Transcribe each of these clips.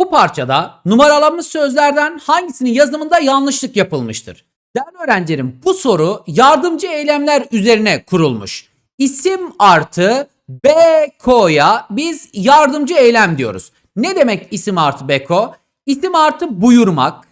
Bu parçada numaralanmış sözlerden hangisinin yazımında yanlışlık yapılmıştır? Değerli öğrencilerim bu soru yardımcı eylemler üzerine kurulmuş. İsim artı BK'ya biz yardımcı eylem diyoruz. Ne demek isim artı BK? İsim artı buyurmak,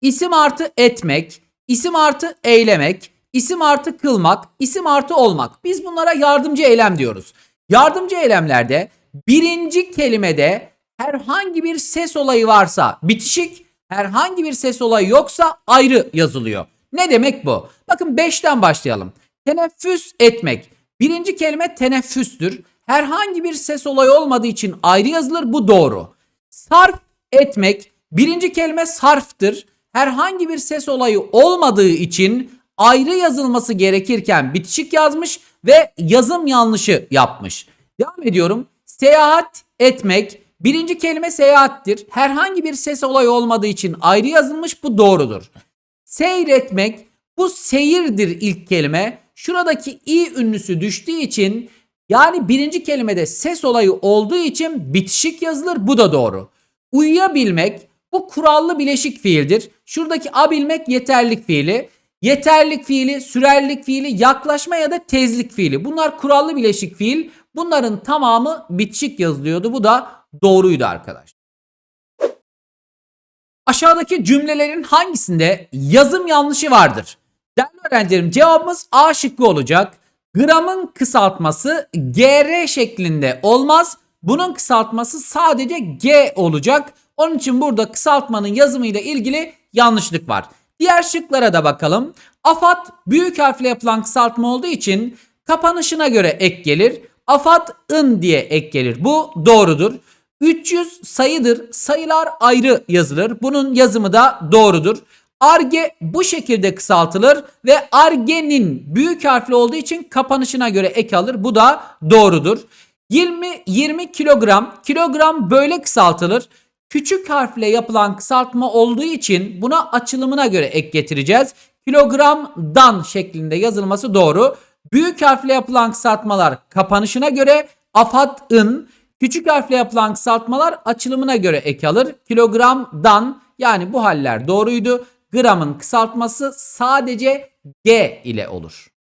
isim artı etmek, isim artı eylemek, isim artı kılmak, isim artı olmak. Biz bunlara yardımcı eylem diyoruz. Yardımcı eylemlerde birinci kelimede herhangi bir ses olayı varsa bitişik, herhangi bir ses olayı yoksa ayrı yazılıyor. Ne demek bu? Bakın 5'ten başlayalım. Teneffüs etmek. Birinci kelime teneffüstür. Herhangi bir ses olayı olmadığı için ayrı yazılır. Bu doğru. Sarf etmek. Birinci kelime sarftır. Herhangi bir ses olayı olmadığı için ayrı yazılması gerekirken bitişik yazmış ve yazım yanlışı yapmış. Devam ediyorum. Seyahat etmek. Birinci kelime seyahattir. Herhangi bir ses olayı olmadığı için ayrı yazılmış. Bu doğrudur. Seyretmek bu seyirdir ilk kelime. Şuradaki i ünlüsü düştüğü için yani birinci kelimede ses olayı olduğu için bitişik yazılır. Bu da doğru. Uyuyabilmek bu kurallı bileşik fiildir. Şuradaki abilmek yeterlik fiili. Yeterlik fiili, sürerlik fiili, yaklaşma ya da tezlik fiili. Bunlar kurallı bileşik fiil. Bunların tamamı bitişik yazılıyordu. Bu da doğruydu arkadaşlar. Aşağıdaki cümlelerin hangisinde yazım yanlışı vardır? Değerli öğrencilerim cevabımız A şıkkı olacak. Gramın kısaltması GR şeklinde olmaz. Bunun kısaltması sadece G olacak. Onun için burada kısaltmanın yazımıyla ilgili yanlışlık var. Diğer şıklara da bakalım. AFAD büyük harfle yapılan kısaltma olduğu için kapanışına göre ek gelir. AFAD ın diye ek gelir. Bu doğrudur. 300 sayıdır. Sayılar ayrı yazılır. Bunun yazımı da doğrudur. Arge bu şekilde kısaltılır ve argenin büyük harfli olduğu için kapanışına göre ek alır. Bu da doğrudur. 20 20 kilogram kilogram böyle kısaltılır. Küçük harfle yapılan kısaltma olduğu için buna açılımına göre ek getireceğiz. Kilogramdan şeklinde yazılması doğru. Büyük harfle yapılan kısaltmalar kapanışına göre afadın, küçük harfle yapılan kısaltmalar açılımına göre ek alır. Kilogramdan yani bu haller doğruydu. Gramın kısaltması sadece G ile olur.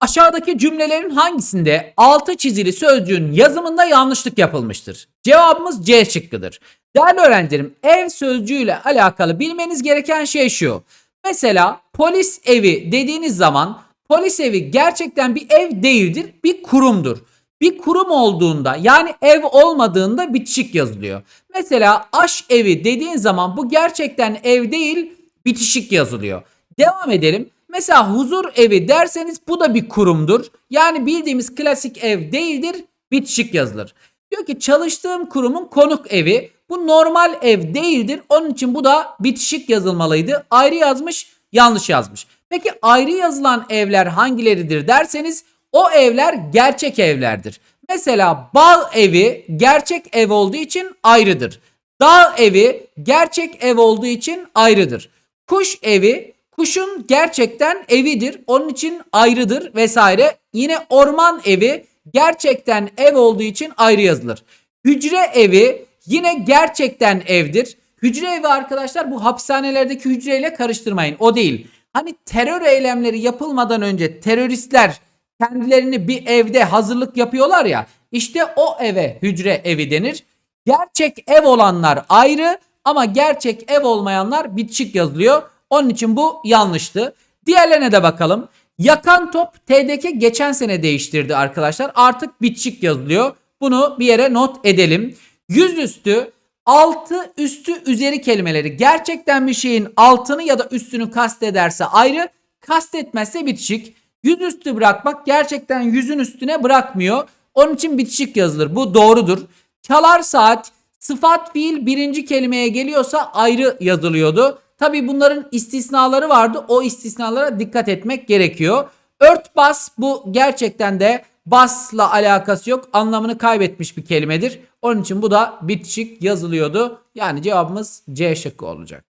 Aşağıdaki cümlelerin hangisinde altı çizili sözcüğün yazımında yanlışlık yapılmıştır? Cevabımız C şıkkıdır. Değerli öğrencilerim ev sözcüğüyle alakalı bilmeniz gereken şey şu. Mesela polis evi dediğiniz zaman polis evi gerçekten bir ev değildir, bir kurumdur. Bir kurum olduğunda yani ev olmadığında bitişik yazılıyor. Mesela aş evi dediğin zaman bu gerçekten ev değil bitişik yazılıyor. Devam edelim. Mesela huzur evi derseniz bu da bir kurumdur. Yani bildiğimiz klasik ev değildir bitişik yazılır. Diyor ki çalıştığım kurumun konuk evi. Bu normal ev değildir. Onun için bu da bitişik yazılmalıydı. Ayrı yazmış yanlış yazmış. Peki ayrı yazılan evler hangileridir derseniz o evler gerçek evlerdir. Mesela bağ evi gerçek ev olduğu için ayrıdır. Dağ evi gerçek ev olduğu için ayrıdır. Kuş evi kuşun gerçekten evidir. Onun için ayrıdır vesaire. Yine orman evi gerçekten ev olduğu için ayrı yazılır. Hücre evi yine gerçekten evdir. Hücre evi arkadaşlar bu hapishanelerdeki hücreyle karıştırmayın. O değil. Hani terör eylemleri yapılmadan önce teröristler kendilerini bir evde hazırlık yapıyorlar ya. İşte o eve hücre evi denir. Gerçek ev olanlar ayrı ama gerçek ev olmayanlar bitişik yazılıyor. Onun için bu yanlıştı. Diğerlerine de bakalım. Yakan top TDK geçen sene değiştirdi arkadaşlar. Artık bitişik yazılıyor. Bunu bir yere not edelim. Yüzüstü altı üstü üzeri kelimeleri gerçekten bir şeyin altını ya da üstünü kastederse ayrı, kastetmezse bitişik. Yüzüstü bırakmak gerçekten yüzün üstüne bırakmıyor. Onun için bitişik yazılır. Bu doğrudur. Çalar saat sıfat fiil birinci kelimeye geliyorsa ayrı yazılıyordu. Tabi bunların istisnaları vardı. O istisnalara dikkat etmek gerekiyor. Örtbas bu gerçekten de basla alakası yok. Anlamını kaybetmiş bir kelimedir. Onun için bu da bitişik yazılıyordu. Yani cevabımız C şıkkı olacak.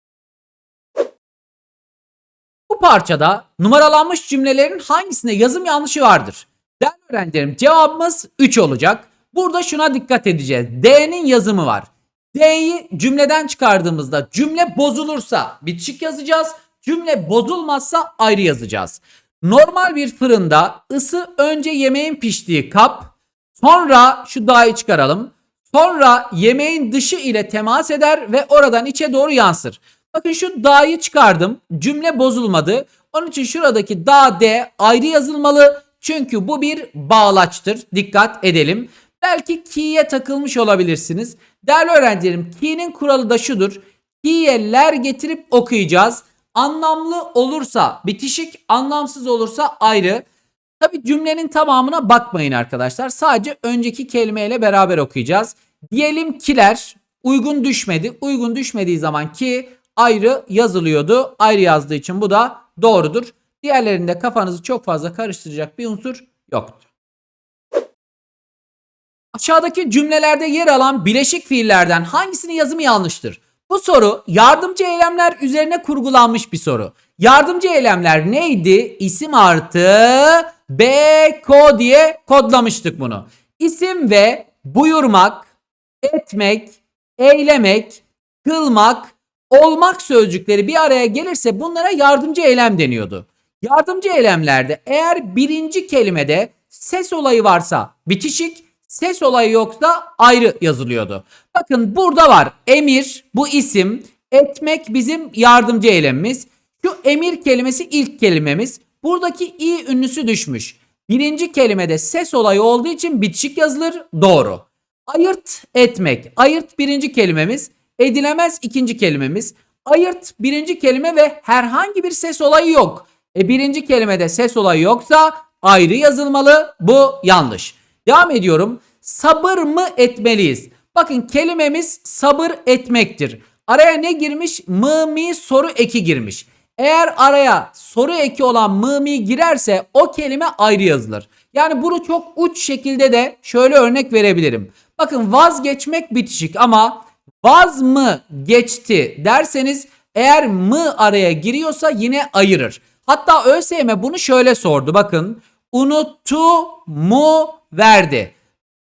Bu parçada numaralanmış cümlelerin hangisinde yazım yanlışı vardır? Değerli öğrencilerim cevabımız 3 olacak. Burada şuna dikkat edeceğiz. D'nin yazımı var. D'yi cümleden çıkardığımızda cümle bozulursa bitişik yazacağız. Cümle bozulmazsa ayrı yazacağız. Normal bir fırında ısı önce yemeğin piştiği kap, sonra şu dağı çıkaralım. Sonra yemeğin dışı ile temas eder ve oradan içe doğru yansır. Bakın şu dağı çıkardım. Cümle bozulmadı. Onun için şuradaki da D ayrı yazılmalı. Çünkü bu bir bağlaçtır. Dikkat edelim. Belki ki'ye takılmış olabilirsiniz. Değerli öğrencilerim ki'nin kuralı da şudur. Ki'ye ler getirip okuyacağız. Anlamlı olursa bitişik, anlamsız olursa ayrı. Tabi cümlenin tamamına bakmayın arkadaşlar. Sadece önceki kelimeyle beraber okuyacağız. Diyelim kiler uygun düşmedi. Uygun düşmediği zaman ki ayrı yazılıyordu. Ayrı yazdığı için bu da doğrudur. Diğerlerinde kafanızı çok fazla karıştıracak bir unsur yoktur. Aşağıdaki cümlelerde yer alan bileşik fiillerden hangisinin yazımı yanlıştır? Bu soru yardımcı eylemler üzerine kurgulanmış bir soru. Yardımcı eylemler neydi? İsim artı B ko diye kodlamıştık bunu. İsim ve buyurmak, etmek, eylemek, kılmak, olmak sözcükleri bir araya gelirse bunlara yardımcı eylem deniyordu. Yardımcı eylemlerde eğer birinci kelimede ses olayı varsa bitişik, ses olayı yoksa ayrı yazılıyordu. Bakın burada var emir bu isim, etmek bizim yardımcı eylemimiz. Şu emir kelimesi ilk kelimemiz. Buradaki i ünlüsü düşmüş. Birinci kelimede ses olayı olduğu için bitişik yazılır. Doğru. Ayırt etmek. Ayırt birinci kelimemiz. Edilemez ikinci kelimemiz. Ayırt birinci kelime ve herhangi bir ses olayı yok. E birinci kelimede ses olayı yoksa ayrı yazılmalı. Bu yanlış. Devam ediyorum. Sabır mı etmeliyiz? Bakın kelimemiz sabır etmektir. Araya ne girmiş? Mı mi soru eki girmiş. Eğer araya soru eki olan mı mi girerse o kelime ayrı yazılır. Yani bunu çok uç şekilde de şöyle örnek verebilirim. Bakın vazgeçmek bitişik ama vaz mı geçti derseniz eğer mı araya giriyorsa yine ayırır. Hatta ÖSYM bunu şöyle sordu. Bakın unuttu mu verdi.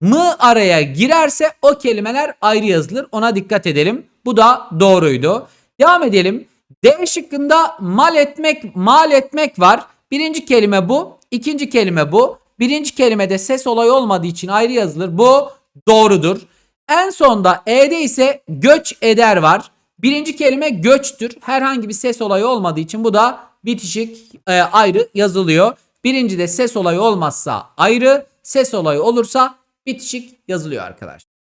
Mı araya girerse o kelimeler ayrı yazılır. Ona dikkat edelim. Bu da doğruydu. Devam edelim. D şıkkında mal etmek, mal etmek var. Birinci kelime bu. ikinci kelime bu. Birinci kelimede ses olayı olmadığı için ayrı yazılır. Bu doğrudur. En sonda E'de ise göç eder var. Birinci kelime göçtür. Herhangi bir ses olayı olmadığı için bu da bitişik e, ayrı yazılıyor. Birincide ses olayı olmazsa ayrı, ses olayı olursa bitişik yazılıyor arkadaşlar.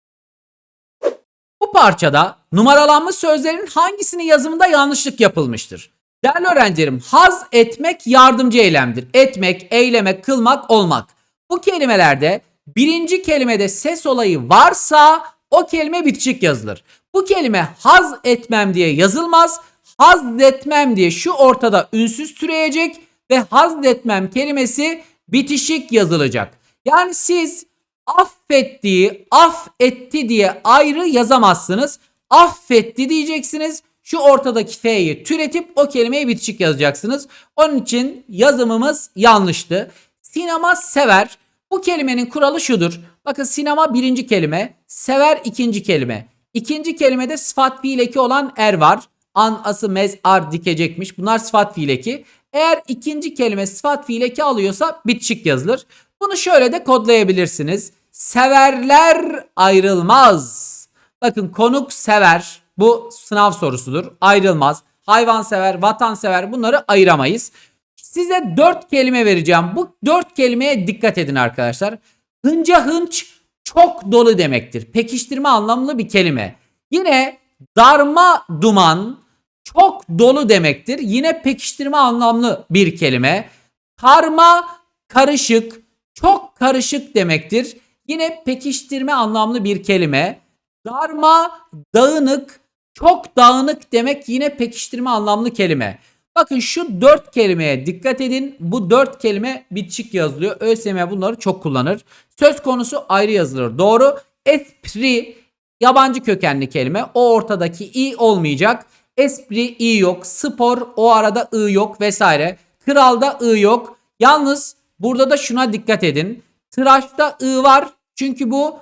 Bu parçada numaralanmış sözlerin hangisinin yazımında yanlışlık yapılmıştır? Değerli öğrencilerim haz etmek yardımcı eylemdir. Etmek, eylemek, kılmak, olmak. Bu kelimelerde birinci kelimede ses olayı varsa o kelime bitişik yazılır. Bu kelime haz etmem diye yazılmaz. Haz etmem diye şu ortada ünsüz türeyecek ve haz etmem kelimesi bitişik yazılacak. Yani siz affettiği, affetti diye ayrı yazamazsınız. Affetti diyeceksiniz. Şu ortadaki F'yi türetip o kelimeyi bitişik yazacaksınız. Onun için yazımımız yanlıştı. Sinema sever. Bu kelimenin kuralı şudur. Bakın sinema birinci kelime, sever ikinci kelime. İkinci kelimede sıfat fiil eki olan er var. An, ası, mez, ar dikecekmiş. Bunlar sıfat fiil eki. Eğer ikinci kelime sıfat fiil eki alıyorsa bitişik yazılır. Bunu şöyle de kodlayabilirsiniz. Severler ayrılmaz. Bakın konuk sever. Bu sınav sorusudur. Ayrılmaz. Hayvansever, vatansever bunları ayıramayız. Size dört kelime vereceğim. Bu dört kelimeye dikkat edin arkadaşlar. Hınca hınç çok dolu demektir. Pekiştirme anlamlı bir kelime. Yine darma duman çok dolu demektir. Yine pekiştirme anlamlı bir kelime. Karma karışık çok karışık demektir. Yine pekiştirme anlamlı bir kelime. Darma dağınık çok dağınık demek yine pekiştirme anlamlı kelime. Bakın şu dört kelimeye dikkat edin. Bu dört kelime bitişik yazılıyor. ÖSYM bunları çok kullanır. Söz konusu ayrı yazılır. Doğru. Espri yabancı kökenli kelime. O ortadaki i olmayacak. Espri i yok. Spor o arada ı yok vesaire. Kralda ı yok. Yalnız burada da şuna dikkat edin. Tıraşta ı var. Çünkü bu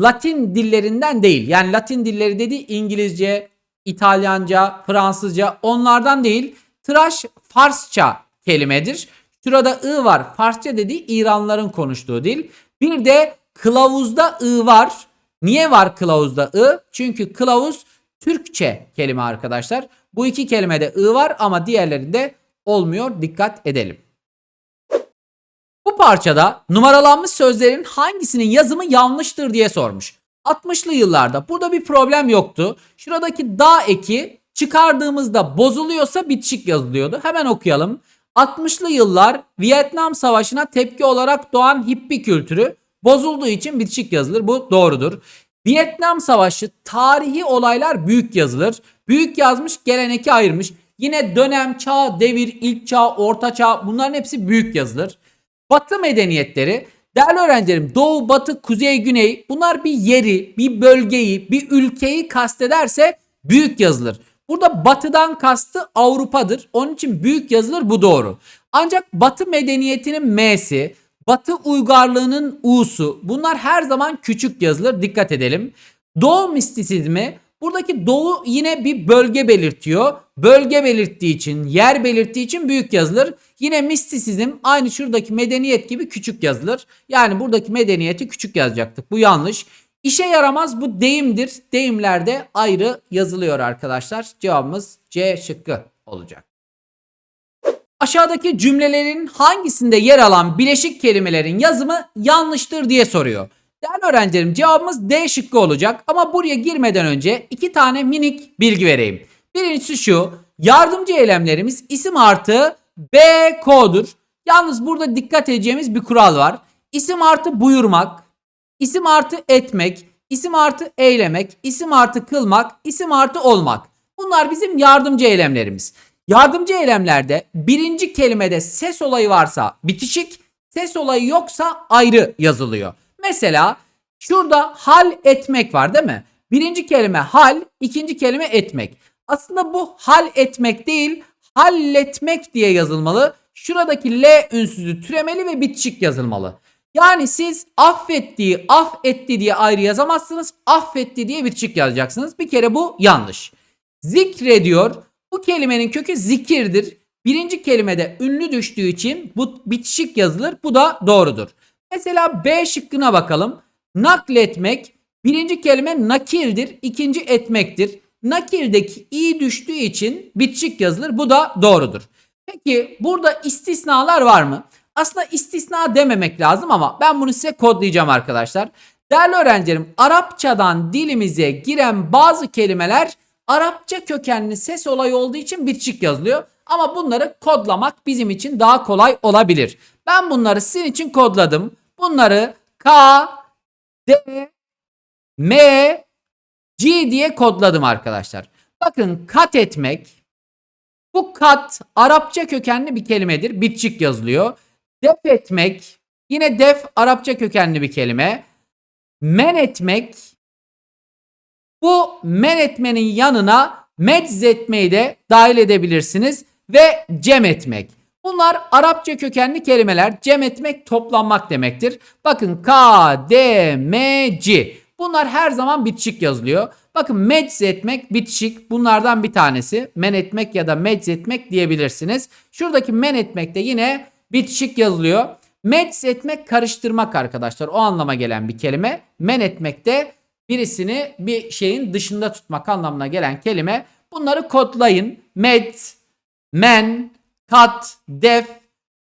Latin dillerinden değil. Yani Latin dilleri dedi İngilizce, İtalyanca, Fransızca onlardan değil. Tıraş Farsça kelimedir. Şurada ı var. Farsça dediği İranlıların konuştuğu dil. Bir de kılavuzda ı var. Niye var kılavuzda ı? Çünkü kılavuz Türkçe kelime arkadaşlar. Bu iki kelimede ı var ama diğerlerinde olmuyor. Dikkat edelim. Bu parçada numaralanmış sözlerin hangisinin yazımı yanlıştır diye sormuş. 60'lı yıllarda burada bir problem yoktu. Şuradaki da eki çıkardığımızda bozuluyorsa bitişik yazılıyordu. Hemen okuyalım. 60'lı yıllar Vietnam Savaşı'na tepki olarak doğan hippi kültürü bozulduğu için bitişik yazılır. Bu doğrudur. Vietnam Savaşı tarihi olaylar büyük yazılır. Büyük yazmış geleneki ayırmış. Yine dönem, çağ, devir, ilk çağ, orta çağ bunların hepsi büyük yazılır. Batı medeniyetleri değerli öğrencilerim doğu, batı, kuzey, güney bunlar bir yeri, bir bölgeyi, bir ülkeyi kastederse büyük yazılır. Burada batıdan kastı Avrupa'dır. Onun için büyük yazılır bu doğru. Ancak batı medeniyetinin M'si, batı uygarlığının U'su bunlar her zaman küçük yazılır. Dikkat edelim. Doğu mistisizmi buradaki doğu yine bir bölge belirtiyor. Bölge belirttiği için, yer belirttiği için büyük yazılır. Yine mistisizm aynı şuradaki medeniyet gibi küçük yazılır. Yani buradaki medeniyeti küçük yazacaktık. Bu yanlış. İşe yaramaz bu deyimdir. Deyimlerde ayrı yazılıyor arkadaşlar. Cevabımız C şıkkı olacak. Aşağıdaki cümlelerin hangisinde yer alan bileşik kelimelerin yazımı yanlıştır diye soruyor. Değerli öğrencilerim cevabımız D şıkkı olacak ama buraya girmeden önce iki tane minik bilgi vereyim. Birincisi şu yardımcı eylemlerimiz isim artı B ko'dur. Yalnız burada dikkat edeceğimiz bir kural var. İsim artı buyurmak, isim artı etmek, isim artı eylemek, isim artı kılmak, isim artı olmak. Bunlar bizim yardımcı eylemlerimiz. Yardımcı eylemlerde birinci kelimede ses olayı varsa bitişik, ses olayı yoksa ayrı yazılıyor. Mesela şurada hal etmek var değil mi? Birinci kelime hal, ikinci kelime etmek. Aslında bu hal etmek değil, halletmek diye yazılmalı. Şuradaki L ünsüzü türemeli ve bitişik yazılmalı. Yani siz affettiği, affetti diye ayrı yazamazsınız. Affetti diye bitişik yazacaksınız. Bir kere bu yanlış. Zikrediyor. Bu kelimenin kökü zikirdir. Birinci kelimede ünlü düştüğü için bu bitişik yazılır. Bu da doğrudur. Mesela B şıkkına bakalım. Nakletmek birinci kelime nakirdir, ikinci etmektir. Nakirdeki i düştüğü için bitişik yazılır. Bu da doğrudur. Peki burada istisnalar var mı? Aslında istisna dememek lazım ama ben bunu size kodlayacağım arkadaşlar. Değerli öğrencilerim Arapçadan dilimize giren bazı kelimeler Arapça kökenli ses olayı olduğu için bitişik yazılıyor. Ama bunları kodlamak bizim için daha kolay olabilir. Ben bunları sizin için kodladım. Bunları K, D, M, G diye kodladım arkadaşlar. Bakın kat etmek. Bu kat Arapça kökenli bir kelimedir. Bitişik yazılıyor. Def etmek. Yine def Arapça kökenli bir kelime. Men etmek. Bu men etmenin yanına meczetmeyi de dahil edebilirsiniz. Ve cem etmek. Bunlar Arapça kökenli kelimeler. Cem etmek toplanmak demektir. Bakın K, D, M, C. Bunlar her zaman bitişik yazılıyor. Bakın mecz etmek bitişik bunlardan bir tanesi. Men etmek ya da mecz etmek diyebilirsiniz. Şuradaki men etmek de yine bitişik yazılıyor. Mecz etmek karıştırmak arkadaşlar. O anlama gelen bir kelime. Men etmek de birisini bir şeyin dışında tutmak anlamına gelen kelime. Bunları kodlayın. Mecz, men, kat, def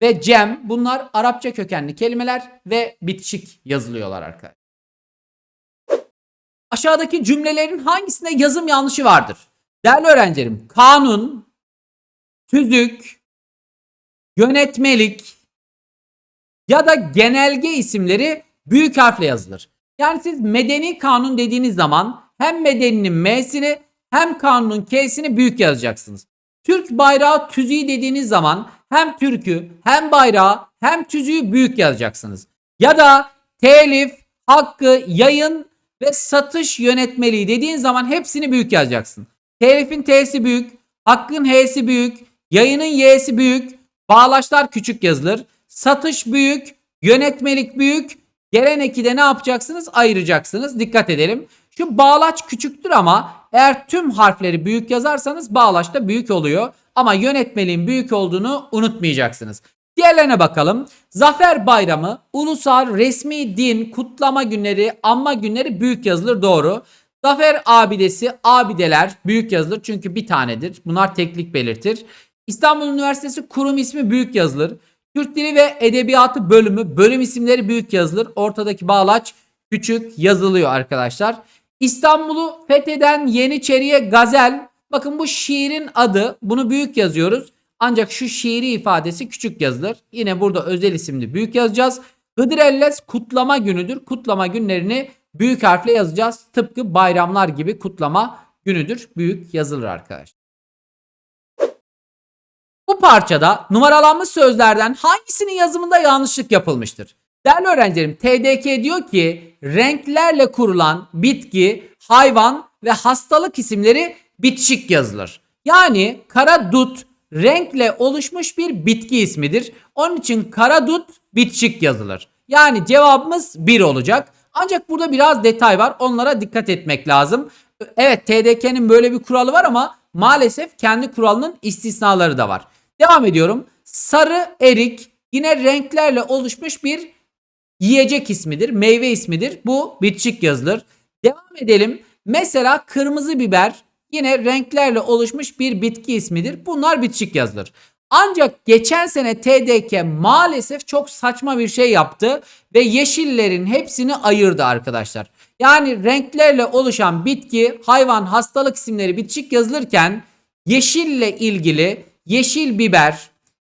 ve cem bunlar Arapça kökenli kelimeler ve bitişik yazılıyorlar arkadaşlar. Aşağıdaki cümlelerin hangisinde yazım yanlışı vardır? Değerli öğrencilerim, kanun, tüzük, yönetmelik ya da genelge isimleri büyük harfle yazılır. Yani siz medeni kanun dediğiniz zaman hem medeninin M'sini hem kanunun K'sini büyük yazacaksınız. Türk bayrağı tüzüğü dediğiniz zaman hem Türk'ü hem bayrağı hem tüzüğü büyük yazacaksınız. Ya da telif, hakkı, yayın ve satış yönetmeliği dediğin zaman hepsini büyük yazacaksın. Telifin T'si büyük, hakkın H'si büyük, yayının Y'si büyük, bağlaçlar küçük yazılır. Satış büyük, yönetmelik büyük, Gelen eki ne yapacaksınız? Ayıracaksınız. Dikkat edelim. Şu bağlaç küçüktür ama eğer tüm harfleri büyük yazarsanız bağlaç da büyük oluyor. Ama yönetmeliğin büyük olduğunu unutmayacaksınız. Diğerlerine bakalım. Zafer Bayramı, ulusal, resmi din, kutlama günleri, anma günleri büyük yazılır doğru. Zafer abidesi, abideler büyük yazılır çünkü bir tanedir. Bunlar teklik belirtir. İstanbul Üniversitesi kurum ismi büyük yazılır. Türk Dili ve Edebiyatı bölümü, bölüm isimleri büyük yazılır. Ortadaki bağlaç küçük yazılıyor arkadaşlar. İstanbul'u fetheden Yeniçeriye Gazel. Bakın bu şiirin adı. Bunu büyük yazıyoruz. Ancak şu şiiri ifadesi küçük yazılır. Yine burada özel isimli büyük yazacağız. Hıdrellez kutlama günüdür. Kutlama günlerini büyük harfle yazacağız. Tıpkı bayramlar gibi kutlama günüdür. Büyük yazılır arkadaşlar. Bu parçada numaralanmış sözlerden hangisinin yazımında yanlışlık yapılmıştır? Değerli öğrencilerim TDK diyor ki renklerle kurulan bitki, hayvan ve hastalık isimleri bitişik yazılır. Yani kara dut renkle oluşmuş bir bitki ismidir. Onun için kara dut bitişik yazılır. Yani cevabımız 1 olacak. Ancak burada biraz detay var. Onlara dikkat etmek lazım. Evet TDK'nin böyle bir kuralı var ama maalesef kendi kuralının istisnaları da var. Devam ediyorum. Sarı erik yine renklerle oluşmuş bir yiyecek ismidir, meyve ismidir. Bu bitişik yazılır. Devam edelim. Mesela kırmızı biber yine renklerle oluşmuş bir bitki ismidir. Bunlar bitişik yazılır. Ancak geçen sene TDK maalesef çok saçma bir şey yaptı ve yeşillerin hepsini ayırdı arkadaşlar. Yani renklerle oluşan bitki, hayvan, hastalık isimleri bitişik yazılırken yeşille ilgili yeşil biber,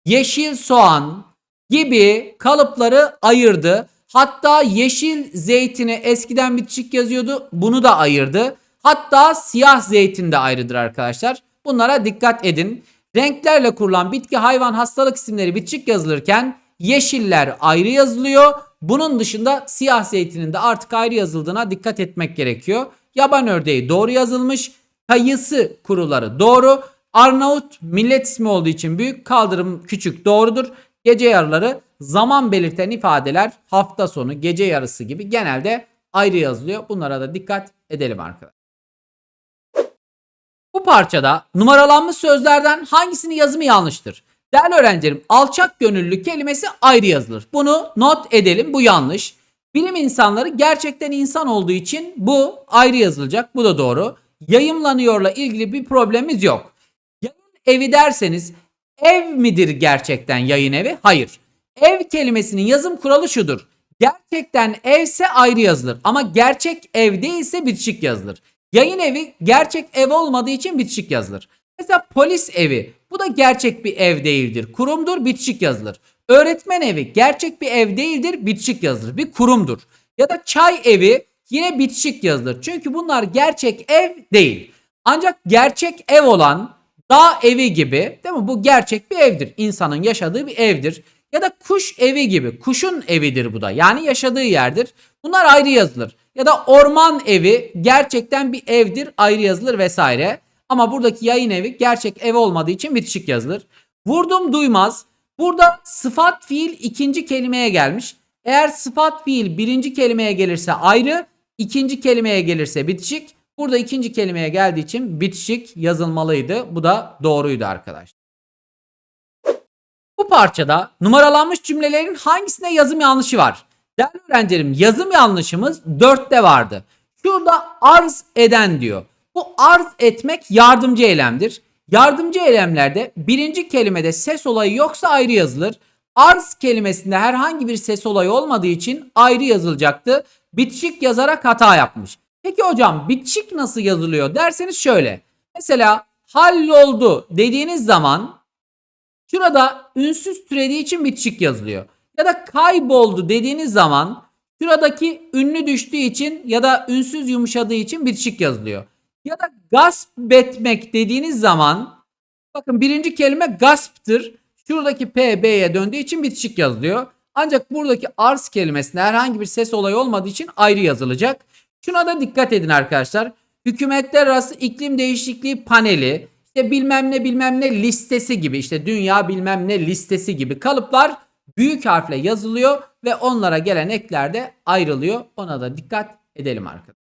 yeşil soğan gibi kalıpları ayırdı. Hatta yeşil zeytini eskiden bitişik yazıyordu. Bunu da ayırdı. Hatta siyah zeytin de ayrıdır arkadaşlar. Bunlara dikkat edin. Renklerle kurulan bitki, hayvan, hastalık isimleri bitişik yazılırken yeşiller ayrı yazılıyor. Bunun dışında siyah zeytinin de artık ayrı yazıldığına dikkat etmek gerekiyor. Yaban ördeği doğru yazılmış. Kayısı kuruları doğru. Arnavut millet ismi olduğu için büyük, kaldırım küçük doğrudur. Gece yarıları zaman belirten ifadeler hafta sonu, gece yarısı gibi genelde ayrı yazılıyor. Bunlara da dikkat edelim arkadaşlar. Bu parçada numaralanmış sözlerden hangisinin yazımı yanlıştır? Değerli öğrencilerim alçak gönüllü kelimesi ayrı yazılır. Bunu not edelim bu yanlış. Bilim insanları gerçekten insan olduğu için bu ayrı yazılacak. Bu da doğru. Yayımlanıyorla ilgili bir problemimiz yok. Evi derseniz ev midir gerçekten yayın evi? Hayır. Ev kelimesinin yazım kuralı şudur. Gerçekten evse ayrı yazılır ama gerçek ev değilse bitişik yazılır. Yayın evi gerçek ev olmadığı için bitişik yazılır. Mesela polis evi bu da gerçek bir ev değildir. Kurumdur bitişik yazılır. Öğretmen evi gerçek bir ev değildir bitişik yazılır. Bir kurumdur. Ya da çay evi yine bitişik yazılır. Çünkü bunlar gerçek ev değil. Ancak gerçek ev olan dağ evi gibi değil mi? Bu gerçek bir evdir. İnsanın yaşadığı bir evdir. Ya da kuş evi gibi. Kuşun evidir bu da. Yani yaşadığı yerdir. Bunlar ayrı yazılır. Ya da orman evi gerçekten bir evdir. Ayrı yazılır vesaire. Ama buradaki yayın evi gerçek ev olmadığı için bitişik yazılır. Vurdum duymaz. Burada sıfat fiil ikinci kelimeye gelmiş. Eğer sıfat fiil birinci kelimeye gelirse ayrı, ikinci kelimeye gelirse bitişik. Burada ikinci kelimeye geldiği için bitişik yazılmalıydı. Bu da doğruydu arkadaşlar. Bu parçada numaralanmış cümlelerin hangisine yazım yanlışı var? Değerli öğrencilerim yazım yanlışımız 4'te vardı. Şurada arz eden diyor. Bu arz etmek yardımcı eylemdir. Yardımcı eylemlerde birinci kelimede ses olayı yoksa ayrı yazılır. Arz kelimesinde herhangi bir ses olayı olmadığı için ayrı yazılacaktı. Bitişik yazarak hata yapmış. Peki hocam bitişik nasıl yazılıyor derseniz şöyle. Mesela halloldu dediğiniz zaman şurada ünsüz türediği için bitişik yazılıyor. Ya da kayboldu dediğiniz zaman şuradaki ünlü düştüğü için ya da ünsüz yumuşadığı için bitişik yazılıyor. Ya da gasp etmek dediğiniz zaman bakın birinci kelime gasptır. Şuradaki P B'ye döndüğü için bitişik yazılıyor. Ancak buradaki arz kelimesinde herhangi bir ses olayı olmadığı için ayrı yazılacak. Şuna da dikkat edin arkadaşlar. Hükümetler arası iklim değişikliği paneli, işte bilmem ne bilmem ne listesi gibi işte dünya bilmem ne listesi gibi kalıplar büyük harfle yazılıyor ve onlara gelen ekler de ayrılıyor. Ona da dikkat edelim arkadaşlar.